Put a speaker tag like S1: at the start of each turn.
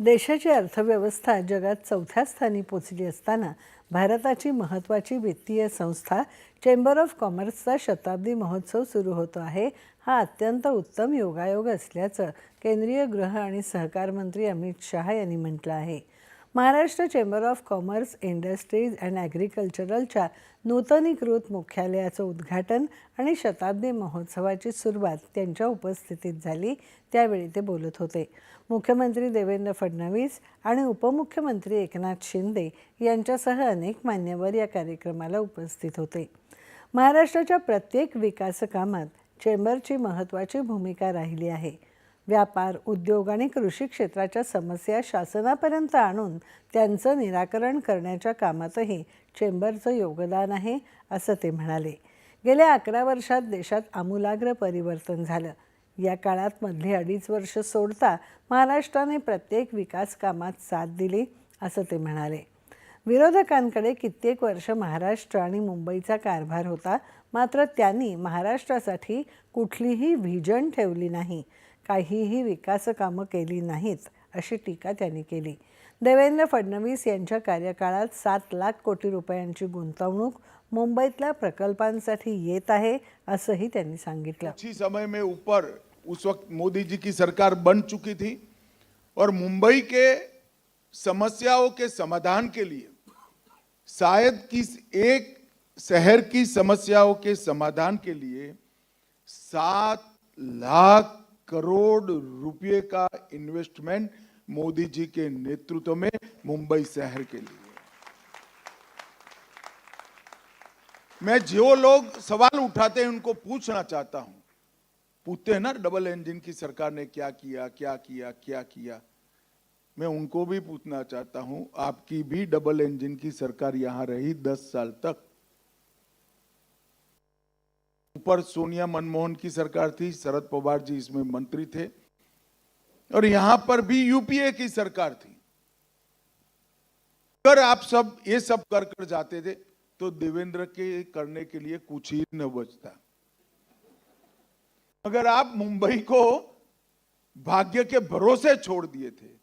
S1: देशाची अर्थव्यवस्था जगात चौथ्या स्थानी पोचली असताना भारताची महत्त्वाची वित्तीय संस्था चेंबर ऑफ कॉमर्सचा शताब्दी महोत्सव सुरू होतो आहे. हा अत्यंत उत्तम योगायोग असल्याचं केंद्रीय गृह आणि सहकार मंत्री अमित शहा यांनी म्हटलं आहे. Maharashtra chamber of commerce industries and ॲग्रिकल्चरलच्या नूतनीकृत मुख्यालयाचं उद्घाटन आणि शताब्दी महोत्सवाची सुरुवात त्यांच्या उपस्थितीत झाली त्यावेळी ते बोलत होते. मुख्यमंत्री देवेंद्र फडणवीस आणि उपमुख्यमंत्री एकनाथ शिंदे यांच्यासह अनेक मान्यवर या कार्यक्रमाला उपस्थित होते. महाराष्ट्राच्या प्रत्येक विकासकामात चेंबरची महत्त्वाची भूमिका राहिली आहे. व्यापार उद्योग आणि कृषी क्षेत्राच्या समस्या शासनापर्यंत आणून त्यांचं निराकरण करण्याच्या कामातही चेंबरचं योगदान आहे असं ते म्हणाले. गेल्या अकरा वर्षात देशात आमूलाग्र परिवर्तन झालं. या काळात मधले अडीच वर्ष सोडता महाराष्ट्राने प्रत्येक विकास कामात साथ दिली असं ते म्हणाले. विरोधकांकडे कित्येक वर्ष महाराष्ट्र आणि मुंबईचा कारभार होता मात्र त्यांनी महाराष्ट्रासाठी कुठलीही व्हिजन ठेवली नाही. काहीही विकास कामं केली नाहीत अशी टीका त्यांनी केली. देवेंद्र फडणवीस यांच्या कार्यकाळात सात लाख कोटी रुपयांची गुंतवणूक मुंबईतल्या प्रकल्पांसाठी येत आहे असंही त्यांनी सांगितलं.
S2: कुछ समय में ऊपर उस वक्त मोदी जी की सरकार बन चुकी थी और मुंबई के समस्याओं के समाधान के लिए शायद किस एक शहर की समस्याओं के समाधान के लिए सात लाख करोड़ रुपए का इन्वेस्टमेंट मोदी जी के नेतृत्व में मुंबई शहर के लिए। मैं जो लोग सवाल उठाते हैं, उनको पूछना चाहता हूँ। पूछते हैं ना डबल इंजन की सरकार ने क्या किया क्या किया क्या किया? मैं उनको भी पूछना चाहता हूँ, आपकी भी डबल इंजन की सरकार यहाँ रही दस साल तक। ऊपर सोनिया मनमोहन की सरकार थी, शरद पवार जी इसमें मंत्री थे। और यहाँ पर भी यूपीए की सरकार थी। अगर आप सब ये सब कर कर जाते थे तो देवेंद्र के करने के लिए कुछ ही न बचता। अगर आप मुंबई को भाग्य के भरोसे छोड़ दिए थे